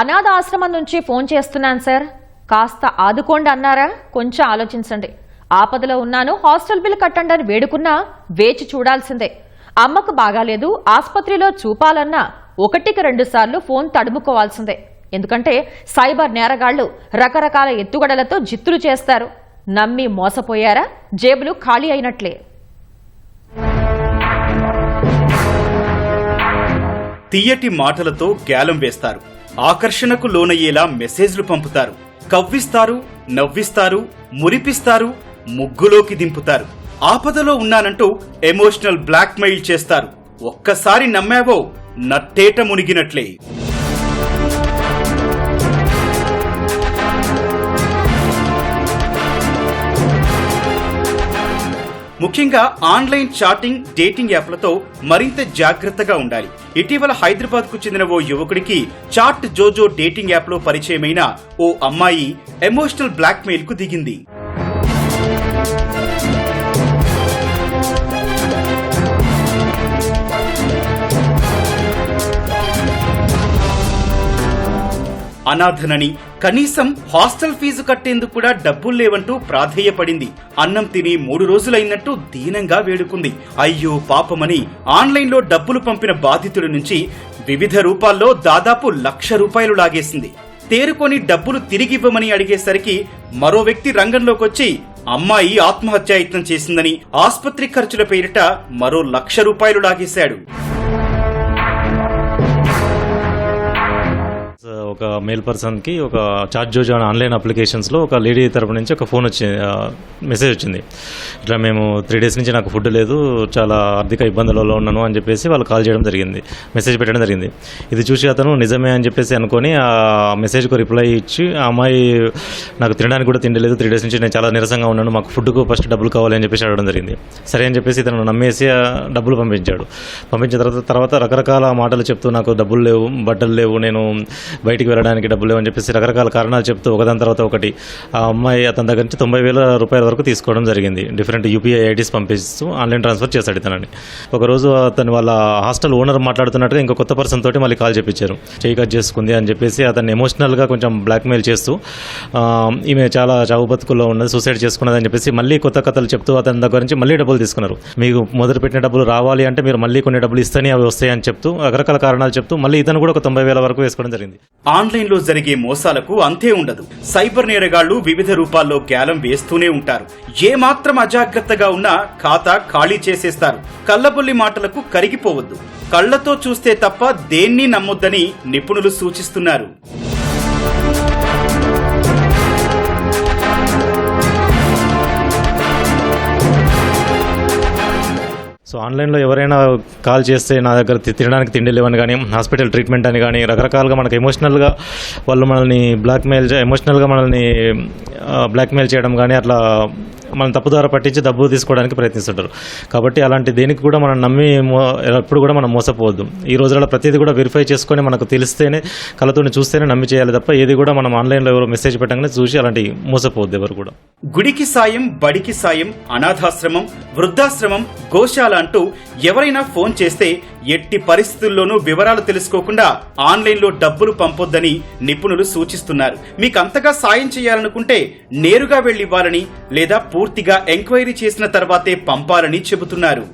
అనాథ ఆశ్రమం నుంచి ఫోన్ చేస్తున్నాను సార్. కాస్త ఆదుకోండి అన్నారా? కొంచెం ఆలోచించండి. ఆపదలో ఉన్నాను హాస్టల్ బిల్ కట్టండి అని వేడుకున్నా వేచి చూడాల్సిందే. అమ్మకు బాగాలేదు ఆసుపత్రిలో చూపాలన్నా ఒకటికి రెండు సార్లు ఫోన్ తడుముకోవాల్సిందే. ఎందుకంటే సైబర్ నేరగాళ్ళు రకరకాల ఎత్తుగడలతో జిత్తులు చేస్తారు. నమ్మి మోసపోయారా? జేబులు ఖాళీ అయినట్లే. తీయటి మాటలతో గ్యాలం వేస్తారు. ఆకర్షణకు లోనయ్యేలా మెసేజ్లు పంపుతారు. కవ్విస్తారు నవ్విస్తారు మురిపిస్తారు ముగ్గులోకి దింపుతారు. ఆపదలో ఉన్నానంటూ ఎమోషనల్ బ్లాక్మెయిల్ చేస్తారు. ఒక్కసారి నమ్మావో నట్టేట మునిగినట్లే. ముఖ్యంగా ఆన్లైన్ చాటింగ్ డేటింగ్ యాప్లతో మరింత జాగ్రత్తగా ఉండాలి. ఇటీవల హైదరాబాద్కు చెందిన ఓ యువకుడికి చాట్ జోజో డేటింగ్ యాప్లో పరిచయమైన ఓ అమ్మాయి ఎమోషనల్ బ్లాక్మెయిల్కు దిగింది. అనాథనని కనీసం హాస్టల్ ఫీజు కట్టేందుకు కూడా డబ్బులు లేవంటూ ప్రాధేయపడింది. అన్నం తిని మూడు రోజులైనట్టు దీనంగా వేడుకుంది. అయ్యో పాపమని ఆన్లైన్లో డబ్బులు పంపిన బాధితుడి నుంచి వివిధ రూపాల్లో దాదాపు లక్ష రూపాయలు లాగేసింది. తేరుకొని డబ్బులు తిరిగివ్వమని అడిగేసరికి మరో వ్యక్తి రంగంలోకొచ్చి అమ్మాయి ఆత్మహత్యాయత్నం చేసిందని ఆస్పత్రి ఖర్చుల పేరిట మరో లక్ష రూపాయలు లాగేశాడు. ఒక మేల్ పర్సన్కి ఒక చార్జ్ జోజో అనే ఆన్లైన్ అప్లికేషన్స్లో ఒక లేడీ తరపు నుంచి ఒక ఫోన్ వచ్చి మెసేజ్ వచ్చింది. ఇట్లా మేము త్రీ డేస్ నుంచి నాకు ఫుడ్ లేదు చాలా ఆర్థిక ఇబ్బందులలో ఉన్నాను అని చెప్పేసి వాళ్ళు కాల్ చేయడం జరిగింది. మెసేజ్ పెట్టడం జరిగింది. ఇది చూసి అతను నిజమే అని చెప్పేసి అనుకొని ఆ మెసేజ్కు రిప్లై ఇచ్చి ఆ అమ్మాయి నాకు తినడానికి కూడా తిండి లేదు త్రీ డేస్ నుంచి నేను చాలా నీరసంగా ఉన్నాను మాకు ఫుడ్కు ఫస్ట్ డబ్బులు కావాలి అని చెప్పేసి అడగడం జరిగింది. సరే అని చెప్పేసి ఇతను నమ్మేసి డబ్బులు పంపించాడు. పంపించిన తర్వాత తర్వాత రకరకాల మాటలు చెప్తూ నాకు డబ్బులు లేవు బట్టలు లేవు నేను బయట బయటికి వెళ్ళడానికి డబ్బులు అని చెప్పేసి రకరకాల కారణాలు చెప్తూ ఒకదాని తర్వాత ఒకటి ఆ అమ్మాయి అతని దగ్గర నుంచి తొంభై వేల రూపాయల వరకు తీసుకోవడం జరిగింది. డిఫరెంట్ యూపీఐ ఐడీస్ పంపిస్తూ ఆన్లైన్ ట్రాన్స్ఫర్ చేశాడు ఇతనని ఒకరోజు అతను వాళ్ళ హాస్టల్ ఓనర్ మాట్లాడుతున్నట్టుగా ఇంకో కొత్త పర్సన్ తోటి మళ్ళీ కాల్ చెప్పించారు చేయి కట్ చేసుకుంది అని చెప్పేసి అతన్ని ఎమోషనల్గా కొంచెం బ్లాక్మెయిల్ చేస్తూ ఈమె చాలా చావు బతుకుల్లో ఉన్నది సూసైడ్ చేసుకున్నది అని చెప్పేసి మళ్ళీ కొత్త కథలు చెప్తూ అతని దగ్గర నుంచి మళ్ళీ డబ్బులు తీసుకున్నారు. మీకు మొదలు పెట్టిన డబ్బులు రావాలి అంటే మీరు మళ్ళీ కొన్ని డబ్బులు ఇస్తేనే అవి వస్తాయని చెప్తూ రకరకాల కారణాలు చెప్తూ మళ్ళీ ఇతను కూడా ఒక తొంభై వేల వరకు వేసుకోవడం జరిగింది. ఆన్లైన్లో జరిగే మోసాలకు అంతే ఉండదు. సైబర్ నేరగాళ్ళు వివిధ రూపాల్లో గ్యాలం వేస్తూనే ఉంటారు. ఏ మాత్రం అజాగ్రత్తగా ఉన్నా ఖాతా ఖాళీ చేసేస్తారు. కళ్ళబొల్లి మాటలకు కరిగిపోవద్దు. కళ్ళతో చూస్తే తప్ప దేన్ని నమ్మొద్దని నిపుణులు సూచిస్తున్నారు. సో ఆన్లైన్లో ఎవరైనా కాల్ చేస్తే నా దగ్గర తినడానికి తిండి లేవని కానీ హాస్పిటల్ ట్రీట్మెంట్ అని కానీ రకరకాలుగా మనకు ఎమోషనల్గా వాళ్ళు మనల్ని బ్లాక్మెయిల్ ఎమోషనల్గా మనల్ని బ్లాక్మెయిల్ చేయడం కానీ అట్లా మనం తప్పుదార పట్టించి డబ్బు తీసుకోవడానికి ప్రయత్నిస్తుంటారు. కాబట్టి అలాంటి దేనికి కూడా మనం నమ్మి ఎప్పుడు కూడా మనం మోసపోవద్దు. ఈ రోజులలో ప్రతిదీ కూడా వెరిఫై చేసుకొని మనకు తెలిస్తేనే కళ్ళతోని చూస్తేనే నమ్మి చేయాలి తప్ప ఏది కూడా మనం ఆన్లైన్లో ఎవరో మెసేజ్ పెట్టగానే చూసి అలాంటి మోసపోవద్దు ఎవరు కూడా. గుడికి సాయం బడికి సాయం అనాథాశ్రమం వృద్ధాశ్రమం గోశాల అంటూ ఎవరైనా ఫోన్ చేస్తే ఎట్టి పరిస్థితుల్లోనూ వివరాలు తెలుసుకోకుండా ఆన్లైన్లో డబ్బులు పంపొద్దని నిపుణులు సూచిస్తున్నారు. మీకు అంతగా సాయం చేయాలనుకుంటే నేరుగా వెళ్ళివ్వాలని లేదా పూర్తిగా ఎంక్వైరీ చేసిన తర్వాతే పంపాలని చెబుతున్నారు.